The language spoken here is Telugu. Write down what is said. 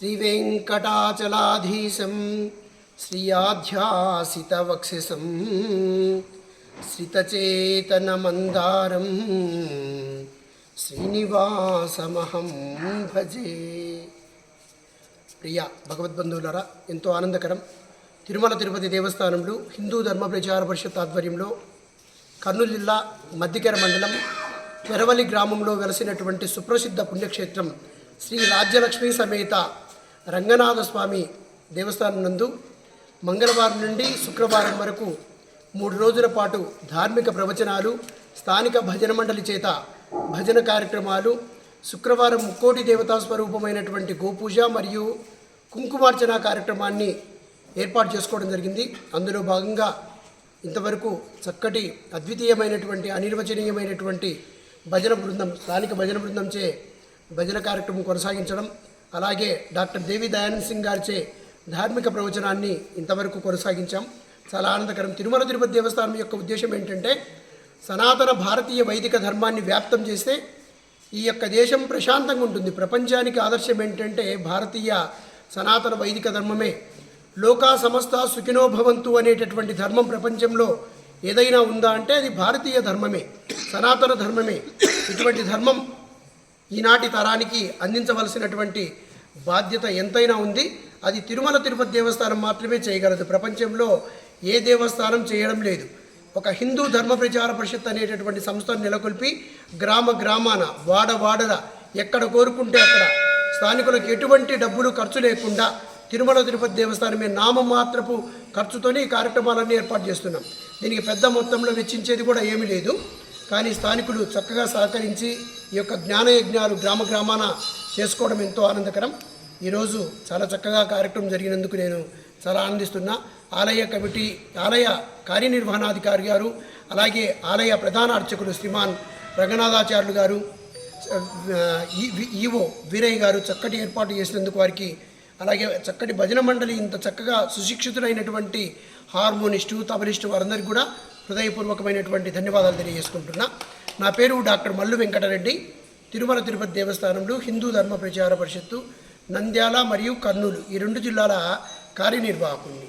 శ్రీవేంకటాచలాధీశం శ్రీయాధ్యాసితవక్షసం శ్రితచేతనమందారం శ్రీనివాసమహం భజే ప్రియ భగవద్బంధువులరా ఎంతో ఆనందకరం. తిరుమల తిరుపతి దేవస్థానంలో హిందూ ధర్మ ప్రచార పరిషత్ ఆధ్వర్యంలో కర్నూలు జిల్లా మద్దికెర మండలం పెరవలి గ్రామంలో వెలసినటువంటి సుప్రసిద్ధ పుణ్యక్షేత్రం శ్రీ రాజ్యలక్ష్మి సమేత రంగనాథ స్వామి దేవస్థానం నందు మంగళవారం నుండి శుక్రవారం వరకు మూడు రోజుల పాటు ధార్మిక ప్రవచనాలు స్థానిక భజన మండలి చేత భజన కార్యక్రమాలు శుక్రవారం ముక్కోటి దేవతా స్వరూపమైనటువంటి గోపూజ మరియు కుంకుమార్చన కార్యక్రమాన్ని ఏర్పాటు చేసుకోవడం జరిగింది. అందులో భాగంగా ఇంతవరకు చక్కటి అద్వితీయమైనటువంటి అనిర్వచనీయమైనటువంటి భజన బృందం స్థానిక భజన బృందంచే భజన కార్యక్రమం కొనసాగించడం అలాగే డాక్టర్ దేవి దయానంద్ సింగ్ గారిచే ధార్మిక ప్రవచనాన్ని ఇంతవరకు కొనసాగించాం. చాలా ఆనందకరం. తిరుమల తిరుపతి దేవస్థానం యొక్క ఉద్దేశం ఏంటంటే సనాతన భారతీయ వైదిక ధర్మాన్ని వ్యాప్తం చేస్తే ఈ యొక్క దేశం ప్రశాంతంగా ఉంటుంది. ప్రపంచానికి ఆదర్శం ఏంటంటే భారతీయ సనాతన వైదిక ధర్మమే. లోకా సమస్త సుఖినో భవంతు అనేటటువంటి ధర్మం ప్రపంచంలో ఏదైనా ఉందా అంటే అది భారతీయ ధర్మమే. సనాతన ధర్మమే. ఇటువంటి ధర్మం ఈనాటి తరానికి అందించవలసినటువంటి బాధ్యత ఎంతైనా ఉంది. అది తిరుమల తిరుపతి దేవస్థానం మాత్రమే చేయగలదు. ప్రపంచంలో ఏ దేవస్థానం చేయడం లేదు. ఒక హిందూ ధర్మ ప్రచార పరిషత్ అనేటటువంటి సంస్థను నెలకొల్పి గ్రామ గ్రామాన వాడ వాడల ఎక్కడ కోరుకుంటే అక్కడ స్థానికులకు ఎటువంటి డబ్బులు ఖర్చు లేకుండా తిరుమల తిరుపతి దేవస్థానమే నామమాత్రపు ఖర్చుతోనే ఈ కార్యక్రమాలన్నీ ఏర్పాటు చేస్తున్నాం. దీనికి పెద్ద మొత్తంలో వెచ్చించేది కూడా ఏమీ లేదు. కానీ స్థానికులు చక్కగా సహకరించి ఈ యొక్క జ్ఞానయజ్ఞాలు గ్రామ గ్రామాన చేసుకోవడం ఎంతో ఆనందకరం. ఈరోజు చాలా చక్కగా కార్యక్రమం జరిగినందుకు నేను చాలా ఆనందిస్తున్నా. ఆలయ కమిటీ ఆలయ కార్యనిర్వహణాధికారి గారు అలాగే ఆలయ ప్రధాన అర్చకులు శ్రీమాన్ రంగనాథాచార్యులు గారు ఈ- ఈవో వీరయ్య గారు చక్కటి ఏర్పాటు చేసినందుకు వారికి అలాగే చక్కటి భజన మండలి ఇంత చక్కగా సుశిక్షితులైనటువంటి హార్మోనిస్టు తబలిస్టు వారందరికీ కూడా హృదయపూర్వకమైనటువంటి ధన్యవాదాలు తెలియజేసుకుంటున్నా. నా పేరు డాక్టర్ మల్లు వెంకటరెడ్డి. తిరుమల తిరుపతి దేవస్థానంలో హిందూ ధర్మ ప్రచార పరిషత్తు నంద్యాల మరియు కర్నూలు ఈ రెండు జిల్లాల కార్యనిర్వాహకుడిని